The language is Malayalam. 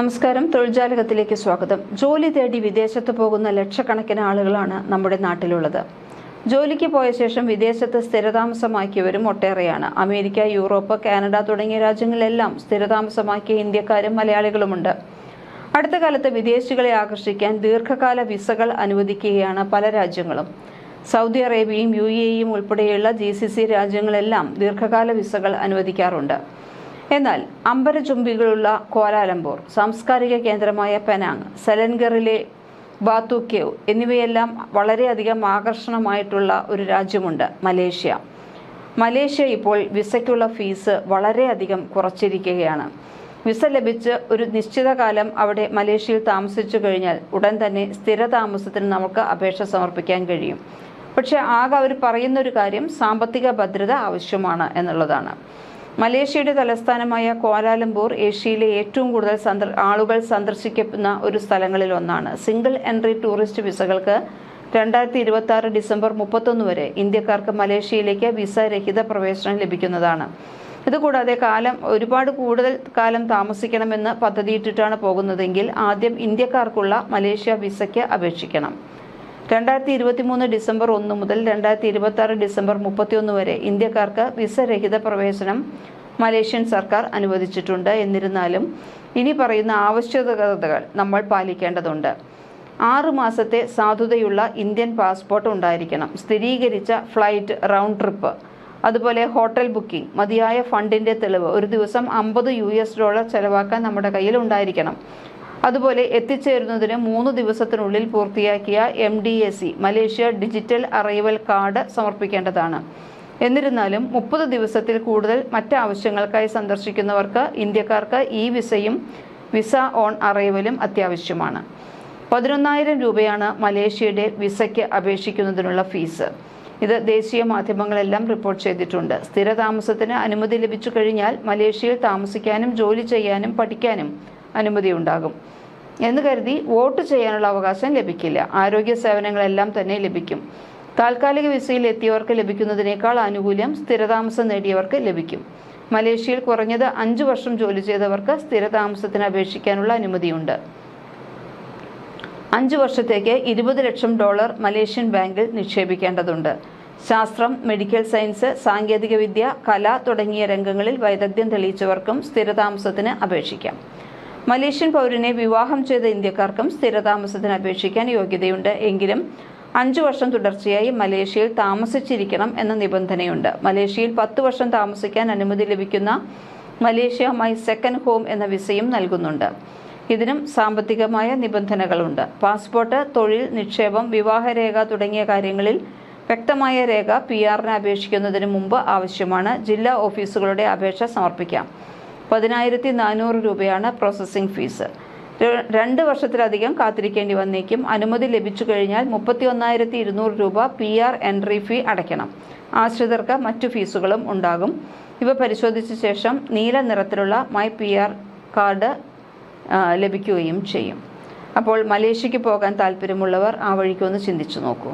നമസ്കാരം. തൊഴിൽജാലകത്തിലേക്ക് സ്വാഗതം. ജോലി തേടി വിദേശത്ത് പോകുന്ന ലക്ഷക്കണക്കിന് ആളുകളാണ് നമ്മുടെ നാട്ടിലുള്ളത്. ജോലിക്ക് പോയ ശേഷം വിദേശത്ത് സ്ഥിരതാമസമാക്കിയവരും ഒട്ടേറെയാണ്. അമേരിക്ക യൂറോപ്പ് കാനഡ തുടങ്ങിയ രാജ്യങ്ങളിലെല്ലാം സ്ഥിരതാമസമാക്കിയ ഇന്ത്യക്കാരും മലയാളികളുമുണ്ട്. അടുത്ത കാലത്ത് വിദേശികളെ ആകർഷിക്കാൻ ദീർഘകാല വിസകൾ അനുവദിക്കുകയാണ് പല രാജ്യങ്ങളും. സൗദി അറേബ്യയും യു എയും ഉൾപ്പെടെയുള്ള ജി സി സി രാജ്യങ്ങളെല്ലാം ദീർഘകാല വിസകൾ അനുവദിക്കാറുണ്ട്. എന്നാൽ അമ്പരചുംബികളുള്ള കോലാലംപൂർ സാംസ്കാരിക കേന്ദ്രമായ പെനാങ് സലൻഗറിലെ ബാത്തുക്കേവ് എന്നിവയെല്ലാം വളരെയധികം ആകർഷണമായിട്ടുള്ള ഒരു രാജ്യമുണ്ട് മലേഷ്യ. മലേഷ്യ ഇപ്പോൾ വിസയ്ക്കുള്ള ഫീസ് വളരെയധികം കുറച്ചിരിക്കുകയാണ്. വിസ ലഭിച്ച് ഒരു നിശ്ചിത കാലം അവിടെ മലേഷ്യയിൽ താമസിച്ചു കഴിഞ്ഞാൽ ഉടൻ തന്നെ സ്ഥിര താമസത്തിന് നമുക്ക് അപേക്ഷ സമർപ്പിക്കാൻ കഴിയും. പക്ഷേ ആകെ അവർ പറയുന്ന ഒരു കാര്യം സാമ്പത്തിക ഭദ്രത ആവശ്യമാണ് എന്നുള്ളതാണ്. മലേഷ്യയുടെ തലസ്ഥാനമായ കോലാലംപൂർ ഏഷ്യയിലെ ഏറ്റവും കൂടുതൽ ആളുകൾ സന്ദർശിക്കുന്ന ഒരു സ്ഥലങ്ങളിൽ ഒന്നാണ്. സിംഗിൾ എൻട്രി ടൂറിസ്റ്റ് വിസകൾക്ക് രണ്ടായിരത്തി ഇരുപത്തി ആറ് ഡിസംബർ മുപ്പത്തൊന്ന് വരെ ഇന്ത്യക്കാർക്ക് മലേഷ്യയിലേക്ക് വിസ രഹിത പ്രവേശനം ലഭിക്കുന്നതാണ്. ഇതുകൂടാതെ കാലം ഒരുപാട് കൂടുതൽ കാലം താമസിക്കണമെന്ന് പദ്ധതിയിട്ടിട്ടാണ് പോകുന്നതെങ്കിൽ ആദ്യം ഇന്ത്യക്കാർക്കുള്ള മലേഷ്യ വിസയ്ക്ക് അപേക്ഷിക്കണം. രണ്ടായിരത്തി ഇരുപത്തി മൂന്ന് ഡിസംബർ ഒന്ന് മുതൽ രണ്ടായിരത്തി ഇരുപത്തി ആറ് ഡിസംബർ മുപ്പത്തിയൊന്ന് വരെ ഇന്ത്യക്കാർക്ക് വിസ രഹിത പ്രവേശനം മലേഷ്യൻ സർക്കാർ അനുവദിച്ചിട്ടുണ്ട് എന്നിരുന്നാലും ഇനി പറയുന്ന ആവശ്യകതകൾ നമ്മൾ പാലിക്കേണ്ടതുണ്ട്. ആറ് മാസത്തെ സാധുതയുള്ള ഇന്ത്യൻ പാസ്പോർട്ട് ഉണ്ടായിരിക്കണം. സ്ഥിരീകരിച്ച ഫ്ലൈറ്റ് റൗണ്ട് ട്രിപ്പ് അതുപോലെ ഹോട്ടൽ ബുക്കിംഗ് മതിയായ ഫണ്ടിന്റെ തെളിവ് ഒരു ദിവസം അമ്പത് യു എസ് ഡോളർ ചെലവാക്കാൻ നമ്മുടെ കയ്യിൽ ഉണ്ടായിരിക്കണം. അതുപോലെ എത്തിച്ചേരുന്നതിന് മൂന്ന് ദിവസത്തിനുള്ളിൽ പൂർത്തിയാക്കിയ M D S C Malaysia digital arrival card സമർപ്പിക്കേണ്ടതാണ്. എന്നിരുന്നാലും മുപ്പത് ദിവസത്തിൽ കൂടുതൽ മറ്റ് ആവശ്യങ്ങൾക്കായി സന്ദർശിക്കുന്നവർക്ക് ഇന്ത്യക്കാർക്ക് ഇ വിസയും വിസ ഓൺ അറൈവലും അത്യാവശ്യമാണ്. പതിനൊന്നായിരം രൂപയാണ് മലേഷ്യയുടെ വിസയ്ക്ക് അപേക്ഷിക്കുന്നതിനുള്ള ഫീസ്. ഇത് ദേശീയ മാധ്യമങ്ങളെല്ലാം റിപ്പോർട്ട് ചെയ്തിട്ടുണ്ട്. സ്ഥിര താമസത്തിന് അനുമതി ലഭിച്ചു കഴിഞ്ഞാൽ മലേഷ്യയിൽ താമസിക്കാനും ജോലി ചെയ്യാനും പഠിക്കാനും അനുമതി ഉണ്ടാകും എന്ന് കരുതി വോട്ട് ചെയ്യാനുള്ള അവകാശം ലഭിക്കില്ല. ആരോഗ്യ സേവനങ്ങളെല്ലാം തന്നെ ലഭിക്കും. താൽക്കാലിക വിസയിൽ എത്തിയവർക്ക് ലഭിക്കുന്നതിനേക്കാൾ ആനുകൂല്യം സ്ഥിരതാമസം നേടിയവർക്ക് ലഭിക്കും. മലേഷ്യയിൽ കുറഞ്ഞത് അഞ്ചു വർഷം ജോലി ചെയ്തവർക്ക് സ്ഥിരതാമസത്തിന് അപേക്ഷിക്കാനുള്ള അനുമതിയുണ്ട്. അഞ്ചു വർഷത്തേക്ക് ഇരുപത് ലക്ഷം ഡോളർ മലേഷ്യൻ ബാങ്കിൽ നിക്ഷേപിക്കേണ്ടതുണ്ട്. ശാസ്ത്രം മെഡിക്കൽ സയൻസ് സാങ്കേതികവിദ്യ കല തുടങ്ങിയ രംഗങ്ങളിൽ വൈദഗ്ധ്യം തെളിയിച്ചവർക്കും സ്ഥിരതാമസത്തിന് അപേക്ഷിക്കാം. മലേഷ്യൻ പൗരനെ വിവാഹം ചെയ്ത ഇന്ത്യക്കാർക്കും സ്ഥിരതാമസത്തിന് അപേക്ഷിക്കാൻ യോഗ്യതയുണ്ട്. എങ്കിലും അഞ്ചു വർഷം തുടർച്ചയായി മലേഷ്യയിൽ താമസിച്ചിരിക്കണം എന്ന നിബന്ധനയുണ്ട്. മലേഷ്യയിൽ പത്ത് വർഷം താമസിക്കാൻ അനുമതി ലഭിക്കുന്ന മലേഷ്യ മൈ സെക്കൻഡ് ഹോം എന്ന വിസയും നൽകുന്നുണ്ട്. ഇതിനും സാമ്പത്തികമായ നിബന്ധനകളുണ്ട്. പാസ്പോർട്ട് തൊഴിൽ നിക്ഷേപം വിവാഹരേഖ തുടങ്ങിയ കാര്യങ്ങളിൽ വ്യക്തമായ രേഖ പി ആറിന് അപേക്ഷിക്കുന്നതിന് മുമ്പ് ആവശ്യമാണ്. ജില്ലാ ഓഫീസുകളുടെ അപേക്ഷ സമർപ്പിക്കാം. പതിനായിരത്തി നാനൂറ് രൂപയാണ് പ്രോസസ്സിംഗ് ഫീസ് രണ്ട് വർഷത്തിലധികം കാത്തിരിക്കേണ്ടി വന്നേക്കും. അനുമതി ലഭിച്ചു കഴിഞ്ഞാൽ മുപ്പത്തി ഒന്നായിരത്തി ഇരുന്നൂറ് രൂപ പി ആർ എൻട്രി ഫീ അടയ്ക്കണം. ആശ്രിതർക്ക് മറ്റു ഫീസുകളും ഉണ്ടാകും. ഇവ പരിശോധിച്ച ശേഷം നീല നിറത്തിലുള്ള മൈ പി ആർ കാർഡ് ലഭിക്കുകയും ചെയ്യും. അപ്പോൾ മലേഷ്യക്ക് പോകാൻ താല്പര്യമുള്ളവർ ആ വഴിക്കൊന്ന് ചിന്തിച്ചു നോക്കൂ.